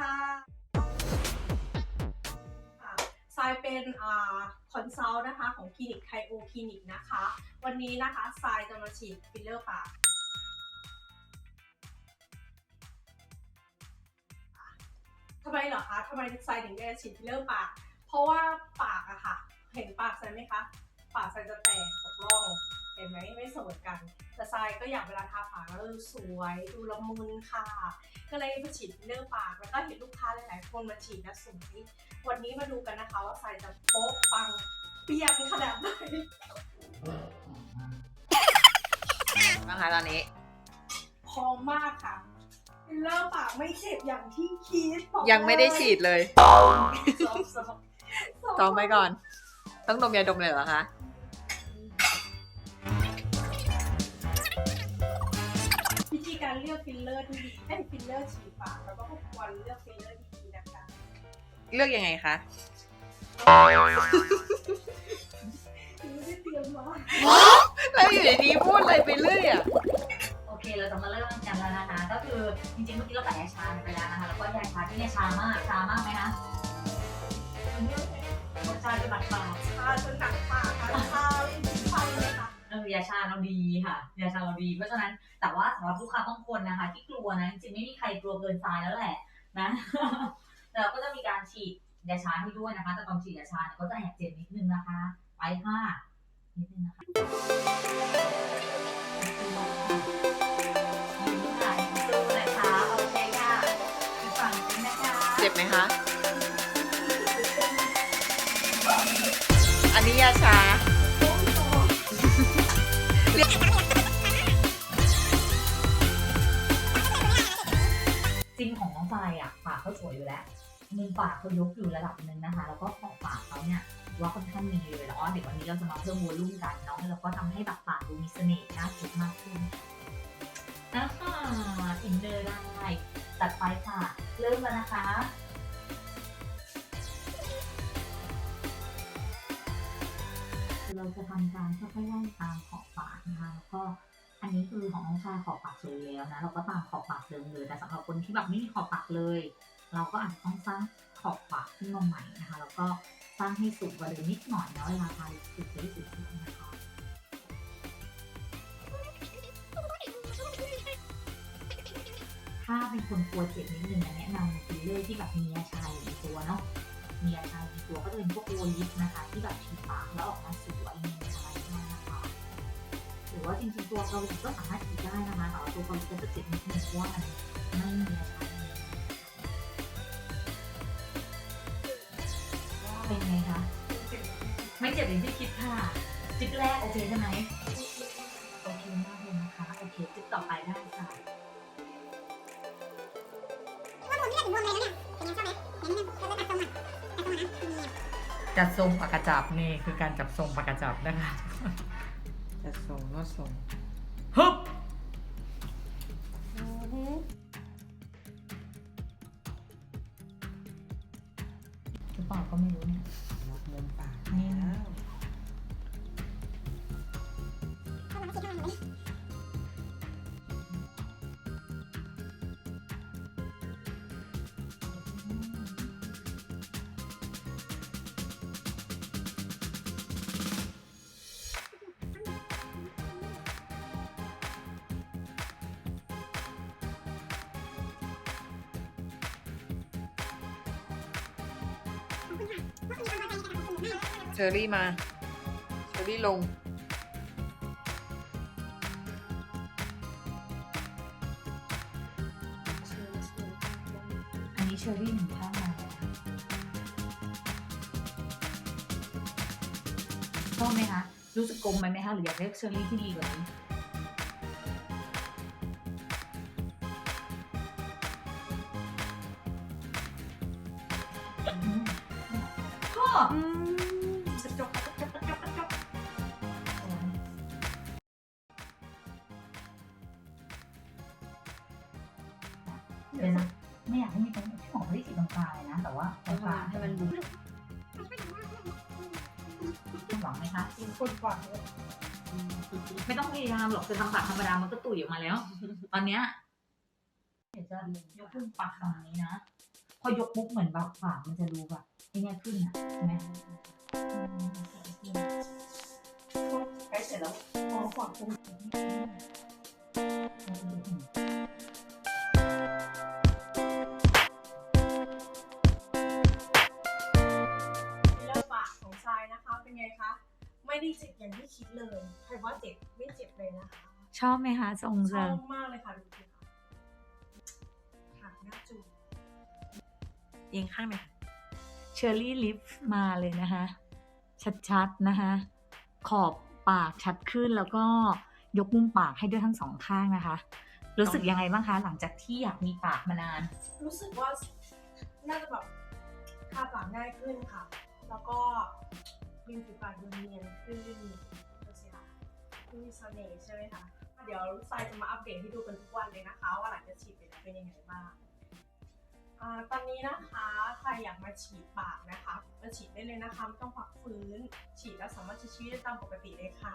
ค่ะค่ะทรายเป็นคอนซัลท์นะคะของคลินิกไทโอคลินิกนะคะ วันนี้นะคะทรายจะมาฉีดฟิลเลอร์ปากทำไมเหรอคะทำไมทรายถึงได้ฉีดฟิลเลอร์ปาก เพราะว่าปากอะค่ะ เห็นปากทรายไหมคะ ปากทรายจะแตกตกร่อง ไหมไม่เสมอกัน แต่ทรายก็อยากเวลาทาปากแล้วดูสวยดูละมุนค่ะ ก็เลยมาฉีดฟิลเลอร์ปาก แล้วก็เห็นลูกค้าหลายๆคนมาฉีดแล้วสวยวันนี้มาดูกันนะคะว่าทรายจะโป๊ะปังเปียงขนาดไหนนะคะตอนนี้พร้อมมากค่ะฟิลเลอร์ปากไม่เจ็บอย่างที่คิดบอกยังไม่ได้ฉีดเลยซ้อมซ้อมซ้อมไว้ก่อน ต้องดมยาดมเลยเหรอคะ ลือกฟิลเลอร์ที่ดีให้ฟิลเลอร์ฉีดปากแล้วก็ควรเลือกฟิลเลอร์ที่ดีนะคะเลือกยังไงคะ ไม่ได้เตรียมมาแล้วอยู่ดีๆพูดอะไรไปเรื่อยอะ โอเค เราจะมาเริ่มกันแล้วนะคะ ก็คือจริงๆเมื่อกี้เราตัดยาชาไปแล้วนะคะ แล้วก็ยาชาที่เนี่ยชามาก ชามากไหมคะรสชาติจะหนักปากชาจนหนักปากาชาเราดีค่ะยาชาเราดีเพราะฉะนั้นแต่ว่าสำหรับลูกค้าบางคนนะคะ ที่กลัวนะจริงๆไม่มีใครกลัวเกินตายแล้วแหละนะเราก็จะมีการฉีดยาชาให้ด้วยนะคะ แต่ตอนฉีดยาชาเนี่ยก็จะแอบเจ็บนิดนึงนะคะไปค่ะนิดนึงนะคะยิ้มค่ะยิ้มสู้นะคะโอเคค่ะอีกฝั่งหนึงนะคะเจ็บไหมคะ อันนี้ยาชา จริงของน้องทรายอะปากเขาสวยอยู่แล้วมุมปากเขายกอยู่ระดับหนึ่งนะคะ แล้วก็ขอบปากเขาเนี่ยว่าค่อนข้างมีเลยแล้วเดี๋ยววันนี้เราจะมาเพิ่มวอลลุ่มกันเนาะแล้วก็ทำให้แบบปากดูมีเสน่ห์น่าคิดมากขึ้นนะคะอินเนอร์ได้ตัดไปค่ะ เริ่มแล้วนะคะ เราจะทำการค่อยๆไล่ตามขอบปากนะคะแล้วก็อันนี้คือของน้องชายขอบปากสวยแล้วนะเราก็ตามขอบปากเดิมเลยแต่สำหรับคนที่แบบไม่มีขอบปากเลย เราก็อาจจะต้องสร้างขอบปากขึ้นมาใหม่นะคะแล้วก็สร้างให้สูงกว่าเดิมนิดหน่อยนะเวลาทาลิปสติกจะได้สวยๆนะคะถ้าเป็นคนกลัวเจ็บนิดนึงนะแนะนำฟิลเลอร์ที่แบบมียาชาอยู่ในตัวเนาะ มียาชาอยู่ในตัวก็จะเป็นพวกโอลิฟนะคะ ที่แบบฉีดปากแล้วออกมาสวยมีอะไรมนะคะ หรือว่าจริงๆตัวเกาหลีก็สามารถฉีดได้นะคะแต่ว่าตัวเกาหลีก็จะเจ็บนิดนึงเพราะว่ามันไม่มียาชาเลยเป็นไงคะ ไม่เจ็บอย่างที่คิดค่ะ จิบแรกโอเคใช่ไหม จัดทรงปากกระจับนี่คือการจับทรงปากกระจับนะคะจัดทรงนวดทรงฮึบหรือเปล่าก็ไม่รู้เนี่ยมุมปากนี่แล้วเเชอรี่มา เชอรี่ลง อันนี้เชอรี่หนึ่งข้างมาชอบไหมคะ รู้สึกกลมไหมไหมคะ หรืออยากได้เชอรี่ที่ดีกว่านี้ กระจกกระจกกระจกกระจกเดี๋ยวนะไม่อยากให้มีตรงที่ของไม่ได้สีตรงกลางเลยนะ แต่ว่าตรงกลางให้มันดูหวังไหมคะ กินคนก่อนเลยไม่ต้องพยายามหรอกคือทำปากธรรมดามันก็ตุ๋ยออกมาแล้ว ตอนเนี้ยเดี๋ยวจะยกขึ้นปากตรงนี้นะ พอยกปุ๊บเหมือนแบบปากมันจะดูแบบ ไอ้เนี่ยขึ้นอะใช่ไหมอืมใกล้เสร็จแล้วพอขวางตรงฟิลเลอร์ปากของทรายนะคะเป็นไงคะ ไม่ได้เจ็บอย่างที่คิดเลยใครว่าเจ็บไม่เจ็บเลยนะคะ ชอบไหมคะทรงชเซิอบมากเลยค่ะดูสิค่ะค่ะหน้าจูบยิงข้างไหน เชอร์รี่ลิฟมาเลยนะคะ ชัดๆนะคะ ขอบปากชัดขึ้นแล้วก็ยกมุมปากให้ด้วยทั้งสองข้างนะคะ รู้สึกยังไงบ้างคะ หลังจากที่อยากมีปากมานาน รู้สึกว่าน่าจะแบบทาปากง่ายขึ้นค่ะ แล้วก็ริมฝีปากดูเนียนขึ้นดูสิคะมีเสน่ห์ใช่ไหมคะ เดี๋ยวทรายจะมาอัปเดตให้ดูกันทุกวันเลยนะคะ ว่าหลังจากฉีดไปแล้วเป็นยังไงบ้าง ตอนนี้นะคะใครอยากมาฉีดปากนะคะมาฉีดได้เลยนะคะไม่ต้องพักฟื้น ฉีดแล้วสามารถใช้ชีวิตได้ตามปกติเลยค่ะ